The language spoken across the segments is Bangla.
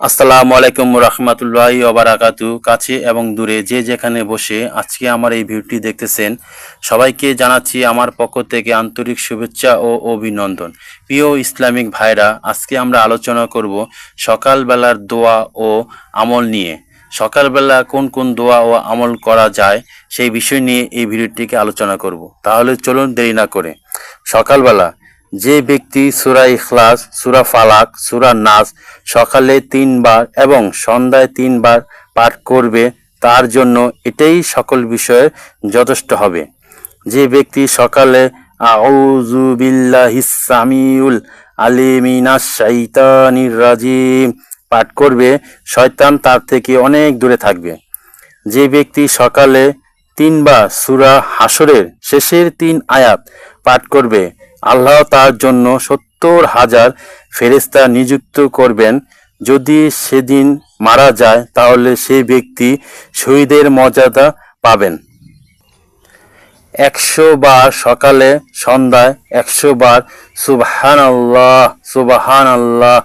আসসালামু আলাইকুম রহমতুল্লাহ ওবারাকাতু কাছে এবং দূরে যে যেখানে বসে আজকে আমার এই ভিডিওটি দেখতেছেন, সবাইকে জানাচ্ছি আমার পক্ষ থেকে আন্তরিক শুভেচ্ছা ও অভিনন্দন। প্রিয় ইসলামিক ভাইরা, আজকে আমরা আলোচনা করব সকালবেলার দোয়া ও আমল নিয়ে। সকালবেলা কোন কোন দোয়া ও আমল করা যায় সেই বিষয় নিয়ে এই ভিডিওটিকে আলোচনা করব। তাহলে চলুন দেরি না করে। সকালবেলা যে ব্যক্তি সুরা ইখলাস, সুরা ফালাক, সুরা নাস সকালে তিনবার এবং সন্ধ্যায় তিনবার পাঠ করবে, তার জন্য এটাই সকল বিষয়ে যথেষ্ট হবে। যে ব্যক্তি সকালে আউযু বিল্লাহিস সামিউল আলিমিনাশ শাইতানির রাজিম পাঠ করবে, শয়তান তার থেকে অনেক দূরে থাকবে। যে ব্যক্তি সকালে তিনবার সুরা হাসরের শেষের তিন আয়াত পাঠ করবে আল্লাহ তার জন্য সত্তর হাজার ফেরেস্তা নিযুক্ত করবেন। যদি সেদিন মারা যায়, তাহলে সেই ব্যক্তি শহীদের মর্যাদা পাবেন। একশো বার সকালে, সন্ধ্যায় একশো বার সুবহান আল্লাহ সুবাহান আল্লাহ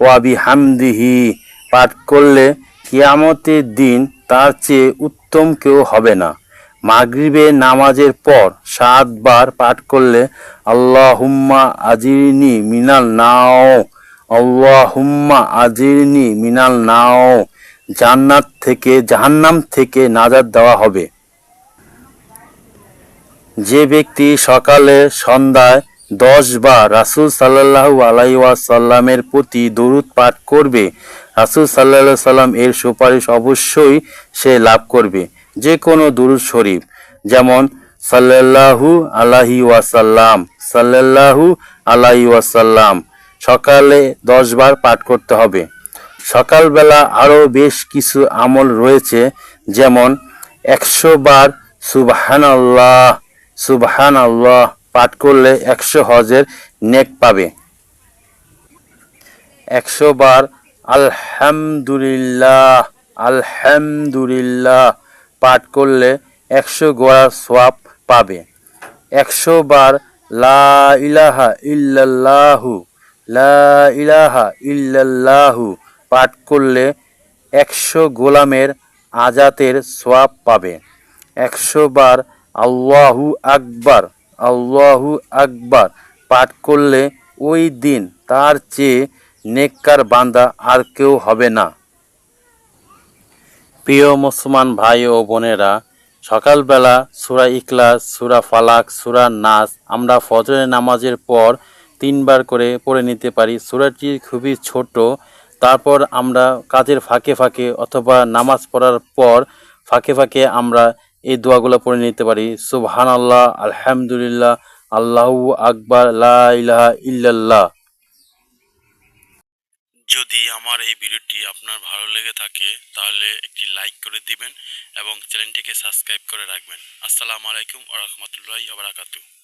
ওয়াবি হামদিহি পাঠ করলে কিয়ামতের দিন তার চেয়ে উত্তম কেউ হবে না। মাগরিবে নামাজের পর সাতবার পাঠ করলে আল্লাহ হুম্মা আজিরনি মিনাল নাও আল্লাহ হুম্মা আজিরনি মিনাল নাও, জান্নাত থেকে, জাহান্নাম থেকে নাজাত দেওয়া হবে। যে ব্যক্তি সকালে, সন্ধ্যায় দশ বার রাসুল সাল্লাহু আলাইসাল্লামের প্রতি দরুদ পাঠ করবে, রাসুল সাল্লাহ সাল্লাম এর সুপারিশ অবশ্যই সে লাভ করবে। যে কোনো দুরুদ শরীফ, যেমন সাল্লাহু আলাহি ওয়াসাল্লাম সাল্লাহু আলাহি ওয়াসাল্লাম, সকালে দশ বার পাঠ করতে হবে। সকালবেলা আরও বেশ কিছু আমল রয়েছে, যেমন একশো বার সুবহান আল্লাহ সুবহান আল্লাহ পাঠ করলে একশো হজের নেক পাবে। একশো বার আলহামদুলিল্লাহ আলহামদুলিল্লাহ পাঠ করলে একশো গোড়া সোয়াব পাবে। একশো বার লা ইলাহা ইল্লাল্লাহু, লা ইলাহা ইল্লাল্লাহু পাঠ করলে একশো গোলামের আজাতের সোয়াব পাবে। একশো বার আল্লাহু আকবার আল্লাহু আকবার পাঠ করলে ওই দিন তার চেয়ে নেককার বান্দা আর কেউ হবে না। প্রিয় মুসলমান ভাই ও বোনেরা, সকালবেলা সুরা ইকলাস সুরা ফালাক, সুরা নাস আমরা ফজরের নামাজের পর তিনবার করে পড়ে নিতে পারি। সুরাটি খুবই ছোট, তারপর আমরা কাজের ফাঁকে ফাঁকে অথবা নামাজ পড়ার পর ফাঁকে ফাঁকে আমরা এই দোয়াগুলো পড়ে নিতে পারি। সুবহান আল্লাহ আলহামদুলিল্লাহ, আল্লাহু আকবর, লা ইলাহা ইল্লাল্লাহ। যদি আমার এই ভিডিওটি আপনার ভালো লেগে থাকে, তাহলে একটি লাইক করে দিবেন এবং চ্যানেলটিকে সাবস্ক্রাইব করে রাখবেন। আসসালামু আলাইকুম ওয়া রাহমাতুল্লাহি ওয়া বারাকাতুহু।